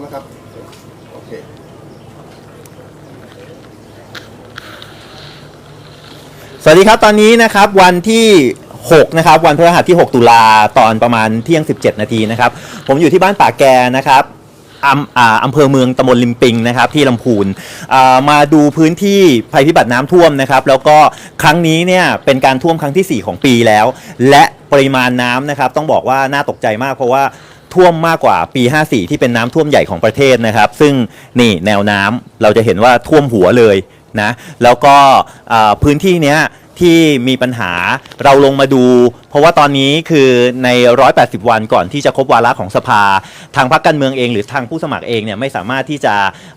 อมนะครับ โอเคสวัสดีครับตอนนี้นะครับวันที่ 6 นะครับ วันพฤหัสที่ 6 ตุลาตอนประมาณเที่ยง 17 นาทีนะครับ ผมอยู่ที่บ้านป่าแกนะครับอำอ่าอำเภอเมืองตำบลลิมปิงนะครับที่ลำพูนอ่ามาดูพื้นที่ภัยพิบัติน้ำท่วมนะครับแล้วก็ครั้งนี้เนี่ยเป็นการท่วมครั้งทีสี่4 ของปีแล้ว และปริมาณน้ำนะครับต้องบอกว่าน่าตกใจมากเพราะว่า ท่วมมากกว่าปี 54 ที่เป็นน้ำท่วมใหญ่ของประเทศนะครับ ซึ่งนี่แนวน้ำเราจะเห็นว่าท่วมหัวเลยนะแล้วก็อ่าพื้นที่เนี้ย ที่มีปัญหาเราลงมาดู เพราะว่าตอนนี้คือใน 180 วันก่อนที่จะครบวาระของสภา ทางพรรคการเมืองเอง หรือทางผู้สมัครเองเนี่ยไม่สามารถที่จะ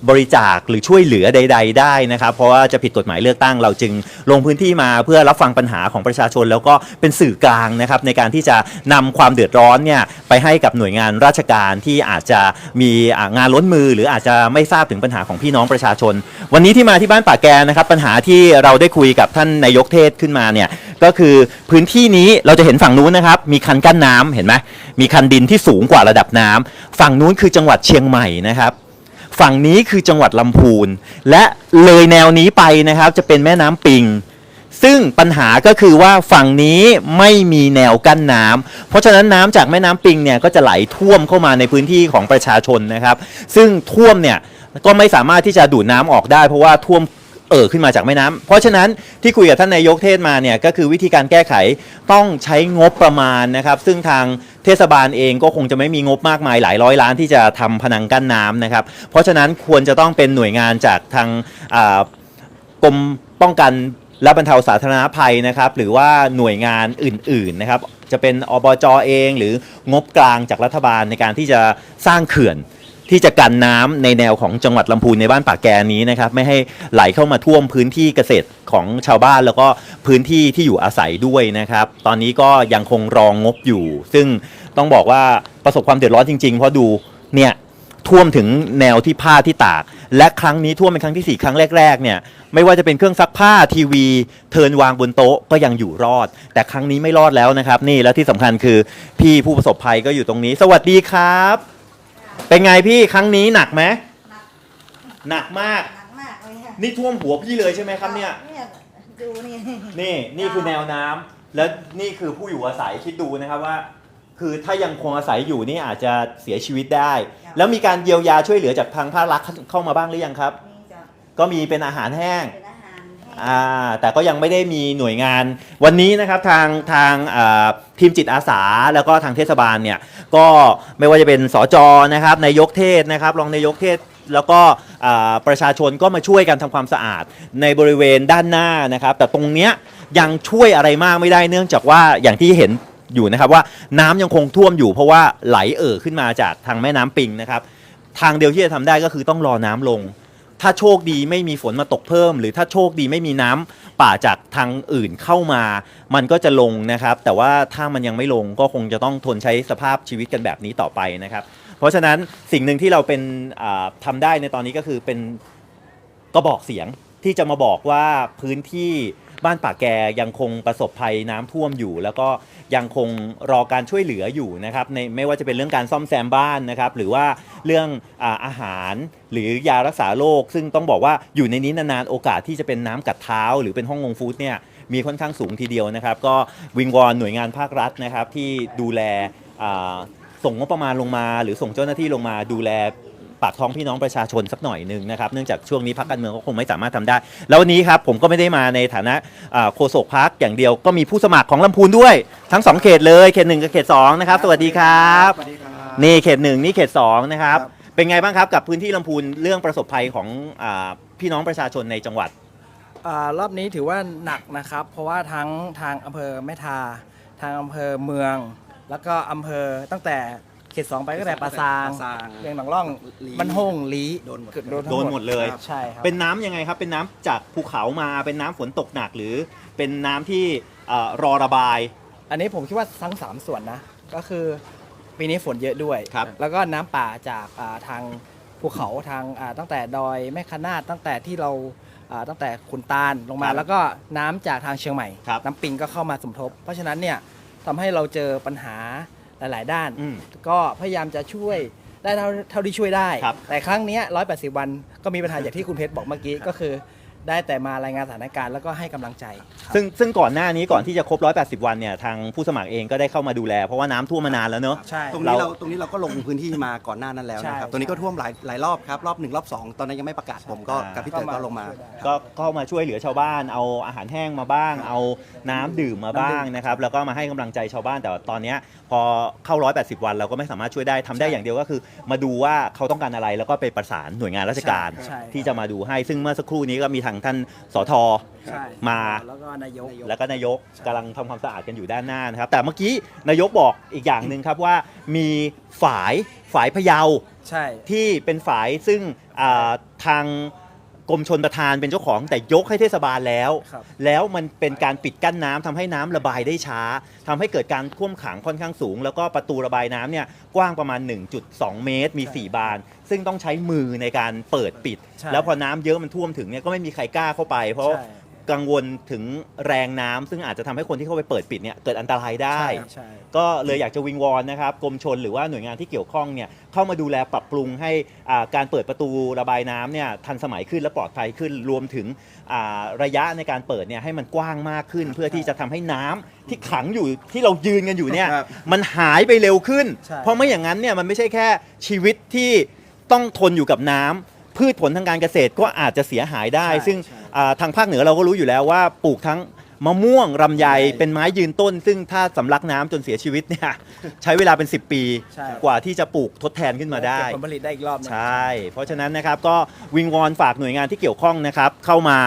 บริจาคหรือช่วยเหลือใด ๆ ได้นะครับ เพราะว่าจะผิดกฎหมายเลือกตั้งเราจึงลงพื้นที่มาเพื่อรับฟังปัญหาของประชาชน แล้วก็เป็นสื่อกลางนะครับในการที่จะนำความเดือดร้อนเนี่ยไปให้กับหน่วยงานราชการที่อาจจะมีอ่างานล้นมือ หรืออาจจะไม่ทราบถึงปัญหาของพี่น้องประชาชน วันนี้ที่มาที่บ้านป่าแกนะครับปัญหาที่เราได้คุยกับท่านนายกเทศขึ้นมาเนี่ยก็คือพื้นที่นี้เราจะเห็นฝั่งนู้นนะครับ มีคันกั้นน้ำเห็นไหมมีคันดินที่สูงกว่าระดับน้ำฝั่งนู้นคือจังหวัดเชียงใหม่นะครับฝั่งนี้คือจังหวัดลำพูน และเลยแนวนี้ไปนะครับจะเป็นแม่น้ำปิง ซึ่งปัญหาก็คือว่าฝั่งนี้ไม่มีแนวกั้นน้ำเพราะฉะนั้นน้ำจากแม่น้ำปิงเนี่ยก็จะไหลท่วมเข้ามาในพื้นที่ของประชาชนนะครับ ซึ่งท่วมเนี่ยก็ไม่สามารถที่จะดูดน้ำออกได้ เพราะว่าท่วม เอ่อขึ้นมาจากแม่น้ำเพราะฉะนั้นที่คุยกับท่านนายกเทศมาเนี่ยก็คือวิธีการแก้ไขต้องใช้งบประมาณนะครับ ซึ่งทางเทศบาลเองก็คงจะไม่มีงบมากมายหลายร้อยล้านที่จะทำพนังกั้นน้ำนะครับ เพราะฉะนั้นควรจะต้องเป็นหน่วยงานจากทางอ่ากรมป้องกันและบรรเทาสาธารณภัยนะครับ หรือว่าหน่วยงานอื่นๆนะครับ จะเป็นอบจเอง หรืองบกลางจากรัฐบาลในการที่จะสร้างเขื่อน ที่จะกันน้ำในแนวของจังหวัดลำพูนในบ้านป่าแกนี้นะครับไม่ให้ไหลเข้ามาท่วมพื้นที่เกษตรของชาวบ้าน แล้วก็พื้นที่ที่อยู่อาศัยด้วยนะครับ ตอนนี้ก็ยังคงรองงบอยู่ ซึ่งต้องบอกว่าประสบความเดือดร้อนจริงๆ เพราะดูเนี่ยท่วมถึงแนวที่ผ้าที่ตาก และครั้งนี้ท่วมเป็นครั้งที่ 4 ครั้งแรกๆเนี่ยไม่ว่าจะเป็นเครื่องซักผ้าทีวีเทินวางบนโต๊ะก็ยังอยู่รอด แต่ครั้งนี้ไม่รอดแล้วนะครับ นี่แล้วที่สำคัญคือพี่ผู้ประสบภัยก็อยู่ตรงนี้ สวัสดีครับ เป็นไงพี่ครั้งนี้หนักไหมหนักหนักมาก หนักมากเลยค่ะนี่ท่วมหัวพี่เลยใช่ไหมครับเนี่ย เนี่ยดูนี่นี่นี่คือแนวน้ำแล้วนี่คือผู้อยู่อาศัยคิดดูนะครับว่า คือถ้ายังคงอาศัยอยู่นี่อาจจะเสียชีวิตได้ แล้วมีการเยียวยาช่วยเหลือจากทางภาครัฐเข้ามาบ้างหรือยังครับ นี่จะก็มีเป็นอาหารแห้ง เป็น อ่าแต่ก็ยังไม่ได้มีหน่วยงาน วันนี้นะครับทางทางทีมจิตอาสา แล้วก็ทางเทศบาลเนี่ยก็ไม่ว่าจะเป็นสจนะครับนายกเทศนะครับรองนายกเทศแล้วก็ประชาชนก็มาช่วยกันทำความสะอาดในบริเวณด้านหน้านะครับ แต่ตรงเนี้ยยังช่วยอะไรมากไม่ได้เนื่องจากว่าอย่างที่เห็นอยู่นะครับว่าน้ำยังคงท่วมอยู่ เพราะว่าไหลเอ่อขึ้นมาจากทางแม่น้ำปิงนะครับ ทางเดียวที่จะทำได้ก็คือต้องรอน้ำลง ถ้าโชคดีไม่มีฝนมาตกเพิ่ม หรือถ้าโชคดีไม่มีน้ำป่าจากทางอื่นเข้ามา มันก็จะลงนะครับ แต่ว่าถ้ามันยังไม่ลงก็คงจะต้องทนใช้สภาพชีวิตกันแบบนี้ต่อไปนะครับ เพราะฉะนั้นสิ่งหนึ่งที่เราเป็นอ่าทำได้ในตอนนี้ก็คือเป็น ก็บอกเสียงที่จะมาบอกว่าพื้นที่ บ้านป่าแกยังคงประสบภัยน้ำท่วมอยู่ แล้วก็ยังคงรอการช่วยเหลืออยู่นะครับในไม่ว่าจะเป็นเรื่องการซ่อมแซมบ้านนะครับหรือว่าเรื่องอาอาหารหรือยารักษาโรคซึ่งต้องบอกว่าอยู่ในนี้นานๆโอกาสที่จะเป็นน้ำกัดเท้า หรือเป็นห้องงงฟู้ดเนี่ยมีค่อนข้างสูงทีเดียวนะครับ ก็วิงวอนหน่วยงานภาครัฐนะครับที่ดูแลอ่าส่งงบประมาณลงมา หรือส่งเจ้าหน้าที่ลงมาดูแล ปากท้องพี่น้องประชาชนสักหน่อยหนึ่งนะครับเนื่องจากช่วงนี้พักการเมืองก็คงไม่สามารถทำได้ แล้ววันนี้ครับผมก็ไม่ได้มาในฐานะอ่าโฆษกพักอย่างเดียวก็มีผู้สมัครของลำพูนด้วย ทั้งสองเขตเลยเขตหนึ่งกับเขตสองนะครับสวัสดีครับ สวัสดีครับ นี่เขตหนึ่งนี่เขตสองนะครับ ครับ เป็นไงบ้างครับกับพื้นที่ลำพูนเรื่องประสบภัยของอาพี่น้องประชาชนในจังหวัดอารอบนี้ถือว่าหนักนะครับ เพราะว่าทั้งทางอำเภอแม่ทา ทางอำเภอเมือง แล้วก็อำเภอตั้งแต่ เขตสองไปก็แต่ปราซางปราซางเรียงหนองร่องลีมันโฮงลีโดนหมด เกือบโดนทั้งโดนหมดเลยใช่ครับ เป็นน้ำยังไงครับ เป็นน้ำจากภูเขามา เป็นน้ำฝนตกหนักหรือ เป็นน้ำที่อ่ารอระบาย อันนี้ผมคิดว่าทั้ง3ส่วนนะ ก็คือปีนี้ฝนเยอะด้วย ครับ แล้วก็น้ำป่าจากอ่าทางภูเขาทางอ่าตั้งแต่ดอยแม่คะนาดตั้งแต่ที่เราอ่าตั้งแต่ขุนตาลลงมาแล้วก็น้ำจากทางเชียงใหม่ ครับน้ำปิงก็เข้ามาสมทบ เพราะฉะนั้นเนี่ยทำให้เราเจอปัญหา หลาย ๆ ด้าน อืมก็พยายามจะช่วยได้เท่าเท่าที่ช่วยได้ ครับแต่ครั้งเนี้ย180วันก็มีปัญหาอย่างที่คุณเพชรบอกเมื่อกี้ก็คือ ได้แต่มารายงานสถานการณ์แล้วก็ให้กำลังใจครับซึ่งซึ่งก่อนหน้านี้ก่อนที่จะครบ 180 วันเนี่ยทางผู้สมัครเองก็ได้เข้ามาดูแล เพราะว่าน้ำท่วมมานานแล้วเนอะ ใช่ ตรงนี้เราเราตรงนี้เราก็ลงพื้นที่มาก่อนหน้านั้นแล้วนะครับใช่ตรงนี้ก็ท่วมหลายหลายรอบครับ รอบหนึ่งรอบสองตอนนั้นยังไม่ประกาศผมก็อ่ากับพี่เต๋อก็ลงมา ก็เข้ามาช่วยเหลือชาวบ้าน เอาอาหารแห้งมาบ้าง เอาน้ำดื่มมาบ้างนะครับแล้วก็มาให้กำลังใจชาวบ้านแต่ว่าตอนเนี้ยพอเข้า 180 วันเราก็ไม่สามารถช่วยได้ทำได้อย่างเดียวก็คือ มาดูว่าเขาต้องการอะไรแล้วก็ไปประสานหน่วยงานราชการ ใช่ที่จะมาดูให้ซึ่งเมื่อสักครู่นี้ก็มีทางท่านสทใช่มา แล้วก็นายก แล้วก็นายกกำลังทำความสะอาดกันอยู่ด้านหน้านะครับ แต่เมื่อกี้นายกบอกอีกอย่างหนึ่งครับว่ามีฝายฝายพะเยา ใช่ ที่เป็นฝายซึ่งอ่าทาง กรมชนประทานเป็นเจ้าของแต่ยกให้เทศบาลแล้ว ครับแล้วมันเป็นการปิดกั้นน้ำทำให้น้ำระบายได้ช้าทำให้เกิดการท่วมขังค่อนข้างสูง แล้วก็ประตูระบายน้ำเนี่ยกว้างประมาณ 1.2 เมตร มี 4 บาน ซึ่งต้องใช้มือในการเปิดปิด ใช่แล้วพอน้ำเยอะมันท่วมถึงเนี่ยก็ไม่มีใครกล้าเข้าไป เพราะใช่ กังวลถึงแรงน้ำซึ่งอาจจะทำให้คนที่เข้าไปเปิดปิดเนี่ยเกิดอันตรายได้ใช่ใช่ ก็เลยอยากจะวิงวอนนะครับกรมชนหรือว่าหน่วยงานที่เกี่ยวข้องเนี่ยเข้ามาดูแลปรับปรุงให้อ่าการเปิดประตูระบายน้ำเนี่ยทันสมัยขึ้นและปลอดภัยขึ้นรวมถึงอ่าระยะในการเปิดเนี่ยให้มันกว้างมากขึ้น เพื่อที่จะทำให้น้ำที่ขังอยู่ที่เรายืนกันอยู่เนี่ยครับมันหายไปเร็วขึ้น ใช่ เพราะไม่อย่างนั้นเนี่ยมันไม่ใช่แค่ชีวิตที่ต้องทนอยู่กับน้ำพืชผลทางการเกษตรก็อาจจะเสียหายได้ใช่ซึ่ง ใช่ อ่าทางภาคเหนือเราก็รู้อยู่แล้วว่าปลูกทั้งมะม่วงรำไยใช่เป็นไม้ยืนต้น ซึ่งถ้าสำลักน้ำจนเสียชีวิตเนี่ยใช้เวลาเป็น 10 ปี ใช่ กว่าที่จะปลูกทดแทนขึ้นมาได้ เก็บผลผลิตได้อีกรอบหนึง ใช่ เพราะฉะนั้นนะครับก็วิงวอนฝากหน่วยงานที่เกี่ยวข้องนะครับ เข้ามา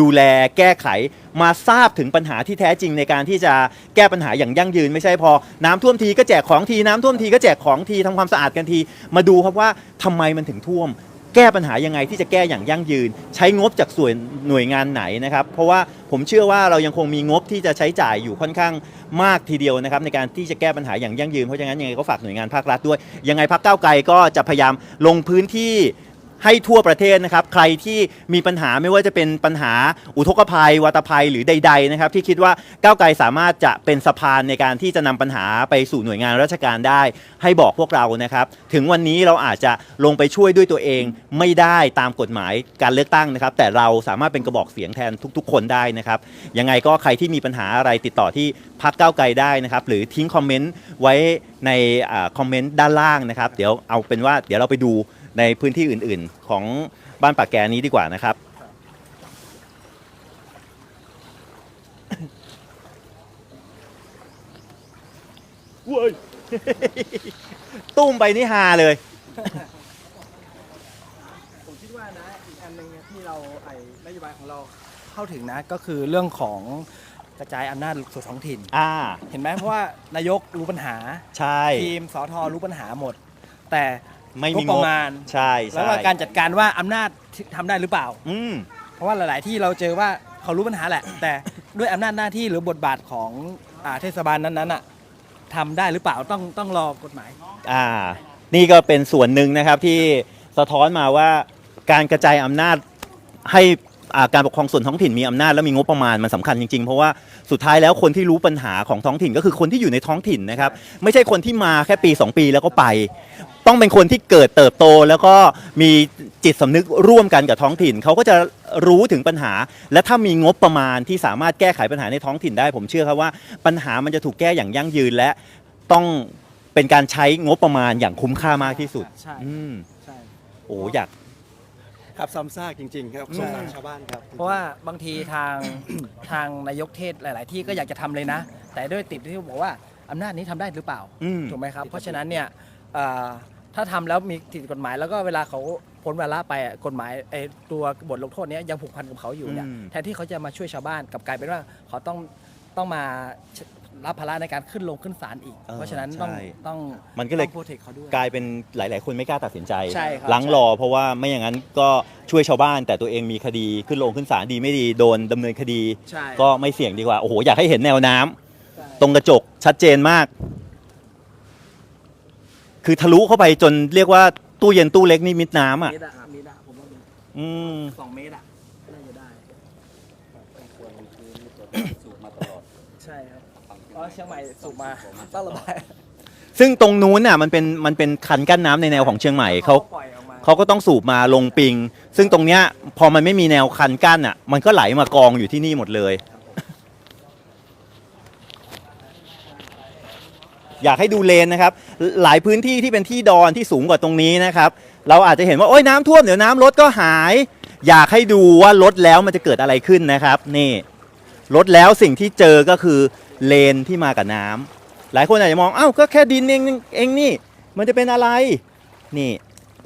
ดูแลแก้ไข มาทราบถึงปัญหาที่แท้จริงในการที่จะแก้ปัญหาอย่างยั่งยืน ไม่ใช่พอ น้ำท่วมทีก็แจกของทีน้ำท่วมทีก็แจกของทีทำความสะอาดกันที มาดูครับว่าทำไมมันถึงท่วม แก้ปัญหายังไงที่จะแก้อย่างยั่งยืน ใช้งบจากส่วนหน่วยงานไหนนะครับเพราะว่าผมเชื่อว่าเรายังคงมีงบที่จะใช้จ่ายอยู่ค่อนข้างมากทีเดียวนะครับในการที่จะแก้ปัญหาอย่างยั่งยืนเพราะฉะนั้นยังไงก็ฝากหน่วยงานภาครัฐด้วยยังไงพักเก้าไกลก็จะพยายามลงพื้นที่ ให้ทั่วประเทศนะครับ ใครที่มีปัญหาไม่ว่าจะเป็นปัญหาอุทกภัย วัตภัยหรือใด ๆ นะครับ ที่คิดว่าก้าวไกลสามารถจะเป็นสะพานในการที่จะนำปัญหาไปสู่หน่วยงานราชการได้ ให้บอกพวกเรานะครับ ถึงวันนี้เราอาจจะลงไปช่วยด้วยตัวเองไม่ได้ตามกฎหมายการเลือกตั้งนะครับ แต่เราสามารถเป็นกระบอกเสียงแทนทุก ๆ คนได้นะครับยังไงก็ใครที่มีปัญหาอะไรติดต่อที่พักก้าวไกลได้นะครับ หรือทิ้งคอมเมนต์ไว้ในอคอมเมนต์ด้านล่างนะครับ เดี๋ยวเอาเป็นว่าเดี๋ยวเราไปดู ในพื้นที่อื่นๆ ของบ้านปากแกนี้ดีกว่านะครับเว้ย ตุ้มไปนี่ฮาเลย ผมคิดว่านะอีกอันหนึ่งเนี่ยที่เราไอ้นโยบายของเราเข้าถึงนะก็คือเรื่องของกระจายอำนาจสู่ท้องถิ่น อ่า เห็นไหมเพราะว่านายกรู้ปัญหาใช่ ทีมสอทอรู้ปัญหาหมด แต่ ไม่มีงบงประบมาณใช่แล้วใช่ก็การจัดการว่าอำนาจทำได้หรือเปล่า อืม เพราะว่าหลาย ๆ ที่เราเจอว่าเขารู้ปัญหาแหละ แต่ด้วยอำนาจหน้าที่หรือบทบาทของอ่าเทศบาลนั้น ๆ อะทำได้หรือเปล่าต้องต้องรอกฎหมาย อ่านี่ก็เป็นส่วนหนึ่งนะครับที่สะท้อนมาว่าการกระจายอำนาจให้อ่าการปกครองส่วนท้องถิ่นมีอำนาจและมีงบประมาณมันสำคัญจริงๆ เพราะว่าสุดท้ายแล้วคนที่รู้ปัญหาของท้องถิ่นก็คือคนที่อยู่ในท้องถิ่นนะครับ ไม่ใช่คนที่มาแค่ปี 2 ปีแล้วก็ไป ต้องเป็นคนที่เกิดเติบโต แล้วก็มีจิตสำนึกร่วมกันกับท้องถิ่น เขาก็จะรู้ถึงปัญหา และถ้ามีงบประมาณที่สามารถแก้ไขปัญหาในท้องถิ่นได้ ผมเชื่อครับว่าปัญหามันจะถูกแก้อย่างยั่งยืนและต้องเป็นการใช้งบประมาณอย่างคุ้มค่ามากที่สุด ใช่อืมใช่ โอ้อยาก ครับซ้ำซากจริง ๆ ครับใช่สงสารชาวบ้านครับ เพราะว่าบางทีทาง ทางนายกเทศหลาย ๆ ที่ก็อยากจะทำเลยนะ แต่ด้วยติดที่บอกว่าอำนาจนี้ทำได้หรือเปล่าอืม ถูกไหมครับ เพราะฉะนั้นเนี่ยเอ่อ ถ้าทำแล้วมีผิดกฎหมายแล้วก็เวลาเขาพ้นเวลาไปอะกฎหมายไอ้ตัวบทลงโทษเนี้ยยังผูกพันกับเขาอยู่เนี่ยอืมแทนที่เขาจะมาช่วยชาวบ้านกลับกลายเป็นว่าเขาต้องต้องมารับภาระในการขึ้นลงขึ้นศาลอีก เพราะฉะนั้นต้องต้องมันก็เลยโปรเทคเขาด้วยกลายเป็นหลาย ๆ คนไม่กล้าตัดสินใจใช่ครับลังรอเพราะว่าไม่อย่างนั้นก็ช่วยชาวบ้าน แต่ตัวเองมีคดีขึ้นลงขึ้นศาลดีไม่ดีโดนดำเนินคดีใช่ก็ไม่เสี่ยงดีกว่าโอ้โหอยากให้เห็นแนวน้ำใช่ตรงกระจกชัดเจนมาก คือทะลุเข้าไปจนเรียกว่าตู้เย็นตู้เล็กนี่มิดน้ำอะ เมตรอะเมตรอะผมว่าอืม สองเมตรอะน่าจะได้ใช่ครับเพราะเชียงใหม่สูบมาต้องระบายซึ่งตรงนู้นน่ะมันเป็นมันเป็นคันกั้นน้ำในแนวของเชียงใหม่เขาปล่อยออกมาเขาก็ต้องสูบมาลงปิง ซึ่งตรงเนี้ยพอมันไม่มีแนวคันกั้นอะ มันก็ไหลมากองอยู่ที่นี่หมดเลย อยากให้ดูเลนนะครับ หลายพื้นที่ที่เป็นที่ดอนที่สูงกว่าตรงนี้นะครับ เราอาจจะเห็นว่าโอ้ยน้ำท่วมเดี๋ยวน้ำลดก็หาย อยากให้ดูว่าลดแล้วมันจะเกิดอะไรขึ้นนะครับ นี่ลดแล้วสิ่งที่เจอก็คือเลนที่มากับน้ำหลายคนอาจจะมองเอ้าก็แค่ดินเองเองนี่ มันจะเป็นอะไร นี่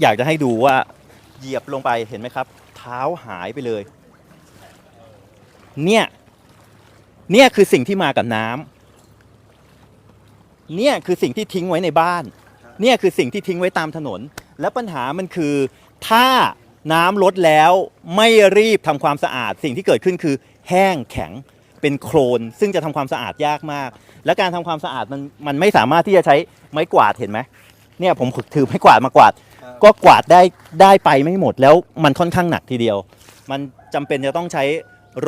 อยากจะให้ดูว่าเหยียบลงไปเห็นไหมครับ เท้าหายไปเลย เนี่ย เนี่ยคือสิ่งที่มากับน้ำ เนี่ยคือสิ่งที่ทิ้งไว้ในบ้าน เนี่ยคือสิ่งที่ทิ้งไว้ตามถนน และปัญหามันคือ ถ้าน้ำลดแล้วไม่รีบทำความสะอาด สิ่งที่เกิดขึ้นคือแห้งแข็งเป็นโคลนซึ่งจะทำความสะอาดยากมาก และการทำความสะอาดมันมันไม่สามารถที่จะใช้ไม้กวาดเห็นไหมเนี่ยผมถือไม้กวาดมากวาด ก็กวาดได้ได้ไปไม่หมดแล้วมันค่อนข้างหนักทีเดียว มันจำเป็นจะต้องใช้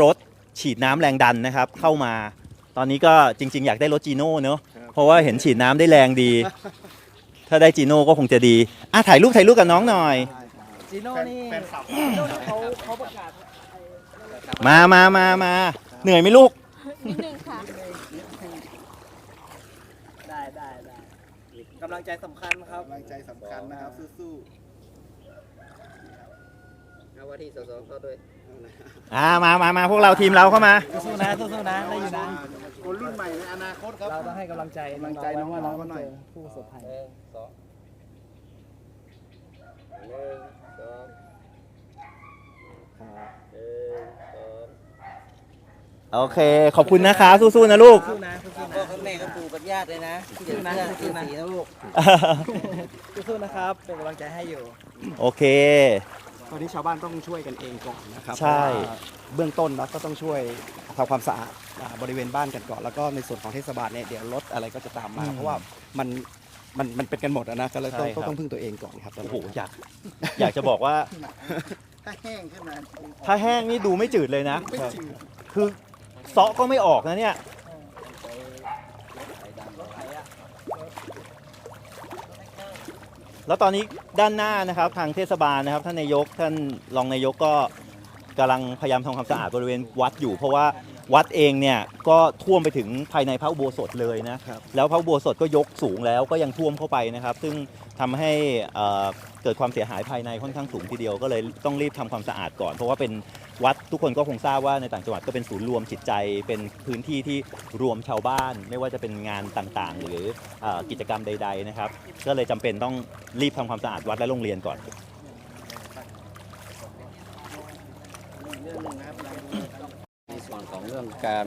รถฉีดน้ำแรงดันนะครับ เข้ามา ตอนนี้ก็จริง ๆ อยากได้รถจีโน่เนอะ เพราะว่าเห็นฉีดน้ำได้แรงดี ถ้าได้จีโน่ก็คงจะดีอะถ่ายรูปถ่ายรูปกับน้องหน่อยจีโน่นี่จีโน่นี่เขาเขาประกาศมามามามาเหนื่อยไหมลูกนิดนึงค่ะได้ได้ได้กำลังใจสำคัญครับกำลังใจสำคัญนะครับสู้เอาว่า ที่สสเข้าด้วยอ่ามามามาพวกเราทีมเราเข้ามา สู้นะสู้ๆนะได้อยู่นะคนรุ่นใหม่ในอนาคตครับ เราต้องให้กำลังใจกำลังใจน้องๆว่าน้องเขาหน่อย ผู้ประสบภัยหนึ่งสองหนึ่งสองหนึ่งสองโอเค ขอบคุณนะคะสู้ๆนะลูก สู้นะสู้ๆพ่อนะกับแม่ก็ปู่กับญาติเลยนะที่สู้เด็กนะเสื้อสู้สีนะนะลูกสู้ๆนะครับ เป็นกำลังใจให้อยู่ โอเค ตอนนี้ชาวบ้านต้องช่วยกันเองก่อนนะครับใช่เพราะว่าเบื้องต้นเราก็ต้องช่วยทำความสะอาดอ่าบริเวณบ้านกันก่อน แล้วก็ในส่วนของเทศบาลเนี่ยเดี๋ยวรถอะไรก็จะตามมาอืมเพราะว่ามันมันมันเป็นกันหมดอะนะก็เลยต้องใช่ครับ ต้องพึ่งตัวเองก่อนครับตอนโอ้นี้โหอยากอยากจะบอกว่าถ้าแห้งขึ้นมาถ้าแห้งนี่ดูไม่จืดเลยนะคือเซาะก็ไม่ออกนะเนี่ย แล้วตอนนี้ด้านหน้านะครับทางเทศบาลนะครับ ท่านนายกท่านรองนายกก็กำลังพยายามทำความสะอาดบริเวณวัดอยู่ เพราะว่าวัดเองเนี่ยก็ท่วมไปถึงภายในพระอุโบสถเลยนะครับ แล้วพระอุโบสถก็ยกสูงแล้วก็ยังท่วมเข้าไปนะครับ ซึ่งทำให้เอ่อเกิดความเสียหายภายในค่อนข้างสูงทีเดียวก็เลยต้องรีบทำความสะอาดก่อน เพราะว่าเป็น วัดทุกคนก็คงทราบว่าในต่างจังหวัดก็เป็นศูนย์รวมจิตใจ เป็นพื้นที่ที่รวมชาวบ้าน ไม่ว่าจะเป็นงานต่างๆ หรือเอ่อกิจกรรมใด ๆนะครับ ก็เลยจำเป็นต้องรีบทำความสะอาดวัดและโรงเรียนก่อนในส่วนของเรื่องการ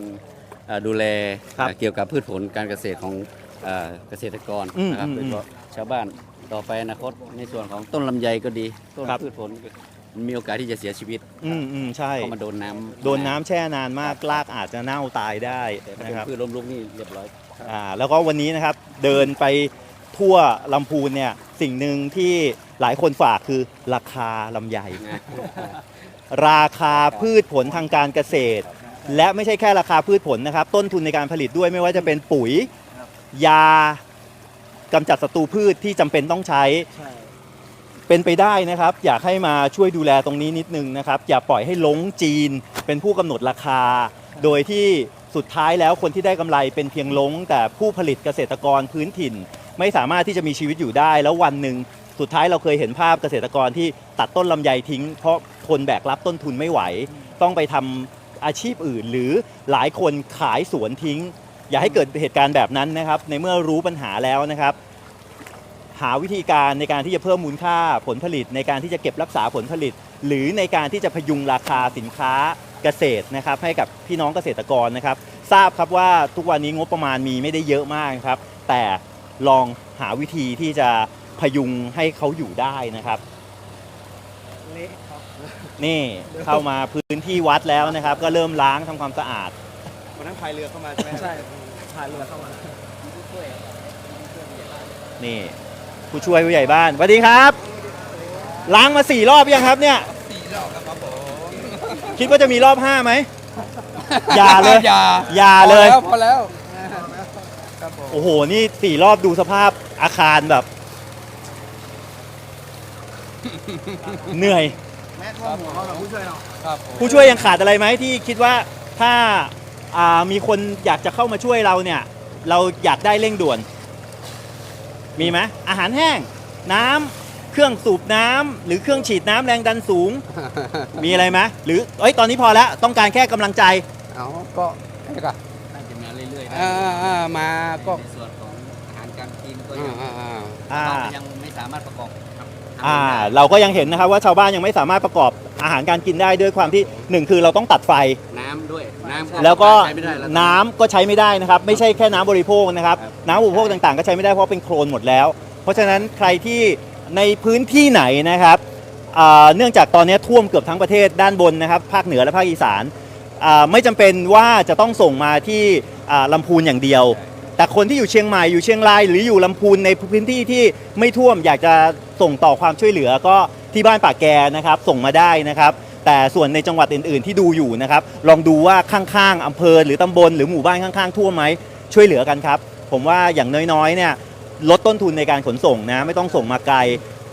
เอ่อดูแลครับเอ่อเกี่ยวกับพืชผลการเกษตรของเอ่อเกษตรกรอืมนะครับอืมโดยเฉพาะชาวบ้านต่อไปอนาคตในส่วนของต้นลำไยก็ดี ต้นครับพืชผล มันมีโอกาสที่จะเสียชีวิตอืมอืมใช่เพราะมันโดนน้ำโดนน้ำแช่นานมากรากอาจจะเน่าตายได้แต่ถ้านะเป็นครับพืชล้มลุกนี่เรียบร้อยอ่าแล้วก็วันนี้นะครับเดินไปทั่วลำพูนเนี่ยสิ่งหนึ่งที่หลายคนฝากคือราคาลำไยราคาพืชผลทางการเกษตร และไม่ใช่แค่ราคาพืชผลนะครับ ต้นทุนในการผลิตด้วยไม่ว่าจะเป็นปุ๋ย ยากำจัดศัตรูพืชที่จำเป็นต้องใช้ใช่ เป็นไปได้นะครับ อยากให้มาช่วยดูแลตรงนี้นิดนึงนะครับ อย่าปล่อยให้ลงจีน เป็นผู้กำหนดราคา โดยที่สุดท้ายแล้วคนที่ได้กำไรเป็นเพียงลงแต่ผู้ผลิตเกษตรกรพื้นถิ่น ไม่สามารถที่จะมีชีวิตอยู่ได้ แล้ววันหนึ่งสุดท้ายเราเคยเห็นภาพเกษตรกรที่ตัดต้นลำไยทิ้ง เพราะทนแบกรับต้นทุนไม่ไหว ต้องไปทำอาชีพอื่น หรือหลายคนขายสวนทิ้ง อย่าให้เกิดเหตุการณ์แบบนั้นนะครับ ในเมื่อรู้ปัญหาแล้วนะครับ หาวิธีการในการที่จะเพิ่มมูลค่าผลผลิต ในการที่จะเก็บรักษาผลผลิต หรือในการที่จะพยุงราคาสินค้าเกษตรนะครับให้กับพี่น้องเกษตรกรนะครับ ทราบครับว่าทุกวันนี้งบประมาณมีไม่ได้เยอะมากครับ แต่ลองหาวิธีที่จะพยุงให้เขาอยู่ได้นะครับ เละครับ นี่เข้ามาพื้นที่วัดแล้วนะครับ ก็เริ่มล้างทำความสะอาด วันนั้นพายเรือเข้ามาใช่ไหมใช่ผ่านเรือเข้ามา นี่ ผู้ช่วยผู้ใหญ่บ้านสวัสดีครับ ล้างมาสี่รอบยังครับเนี่ยสี่รอบครับผมคิดว่าจะมีรอบห้าไหม อย่าเลย อย่าอย่าเลย พอแล้วครับผมโอ้โห นี่สี่รอบดูสภาพอาคารแบบ เหนื่อย แม่ท่วมหัวเขาเราผู้ช่วยเนาะครับผมผู้ช่วยยังขาดอะไรไหมที่คิดว่าถ้าอ่ามีคนอยากจะเข้ามาช่วยเราเนี่ย เราอยากได้เร่งด่วน มีไหมอาหารแห้ง น้ำเครื่องสูบน้ำหรือเครื่องฉีดน้ำแรงดันสูง มีอะไรไหมหรือเอ้ยตอนนี้พอแล้วต้องการแค่กำลังใจ เอาก็นี่ก็น่าจะมาเรื่อยๆนะอ่าอ่ามาก็ในส่วนของอาหารการกินก็อ่ายังอ่าอ่าอ่าเรายังไม่สามารถประกอบครับทำอ่า ได้เราก็ยังเห็นนะครับว่าชาวบ้านยังไม่สามารถประกอบ อาหารการกินได้ด้วยความที่หนึ่งคือเราต้องตัดไฟ น้ำด้วยน้ำแล้วก็ใช้ไม่ได้แล้ว น้ำก็ใช้ไม่ได้นะครับ ไม่ใช่แค่น้ำบริโภคนะครับ ครับ น้ำบริโภคต่างๆ ก็ใช้ไม่ได้เพราะเป็นโคลนหมดแล้ว เพราะฉะนั้นใครที่ในพื้นที่ไหนนะครับอ่าเนื่องจากตอนนี้ท่วมเกือบทั้งประเทศด้านบนนะครับ ภาคเหนือและภาคอีสานอ่าไม่จำเป็นว่าจะต้องส่งมาที่อ่าลำพูนอย่างเดียว แต่คนที่อยู่เชียงใหม่อยู่เชียงรายหรืออยู่ลำพูนในพื้นที่ที่ไม่ท่วมอยากจะส่งต่อความช่วยเหลือก็ ที่บ้านป่าแกนะครับส่งมาได้นะครับ แต่ส่วนในจังหวัดอื่น ๆ ที่ดูอยู่นะครับ ลองดูว่าข้างๆอำเภอหรือตำบลหรือหมู่บ้านข้างๆท่วมไหมช่วยเหลือกันครับ ผมว่าอย่างน้อยๆเนี่ยลดต้นทุนในการขนส่งนะไม่ต้องส่งมาไกล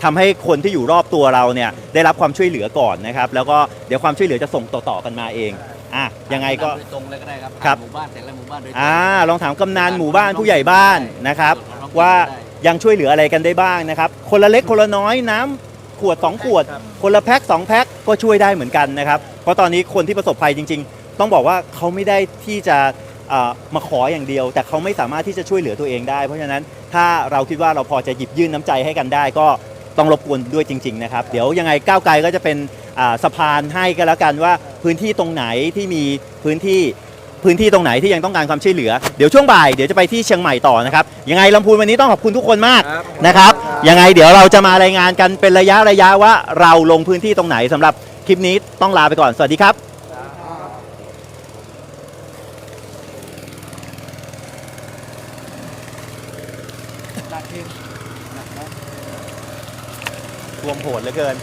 ทำให้คนที่อยู่รอบตัวเราเนี่ยได้รับความช่วยเหลือก่อนนะครับ แล้วก็เดี๋ยวความช่วยเหลือจะส่งต่อๆกันมาเองอะยังไงก็โดยตรงเลยก็ได้ครับครับหมู่บ้านแต่ละหมู่บ้านโดยตรงอ่าลองถามกำนันหมู่บ้านผู้ใหญ่บ้านนะครับ ว่ายังช่วยเหลืออะไรกันได้บ้างนะครับ คนละเล็กคนละน้อยน้ำ ขวด 2 ขวด คนละแพ็ค2แพ็คก็ช่วยได้เหมือนกันนะครับ เพราะตอนนี้คนที่ประสบภัยจริง ๆ ต้องบอกว่าเขาไม่ได้ที่จะอ่ามาขออย่างเดียว แต่เขาไม่สามารถที่จะช่วยเหลือตัวเองได้ เพราะฉะนั้นถ้าเราคิดว่าเราพอจะหยิบยื่นน้ำใจให้กันได้ ก็ต้องรบกวนด้วยจริง ๆ นะครับ เดี๋ยวยังไงก้าวไกลก็จะเป็นอ่าสะพานให้ก็แล้วกันว่าพื้นที่ตรงไหนที่มีพื้นที่พื้นที่ตรงไหนที่ยังต้องการความช่วยเหลือ เดี๋ยวช่วงบ่ายเดี๋ยวจะไปที่เชียงใหม่ต่อนะครับ ยังไงลำพูนวันนี้ต้องขอบคุณทุกคนมากนะครับ ยังไงเดี๋ยวเราจะมารายงานกันเป็นระยะระยะว่าเราลงพื้นที่ตรงไหนสำหรับคลิปนี้ต้องลาไปก่อน สวัสดีครับรวมโหดเหลือเกิน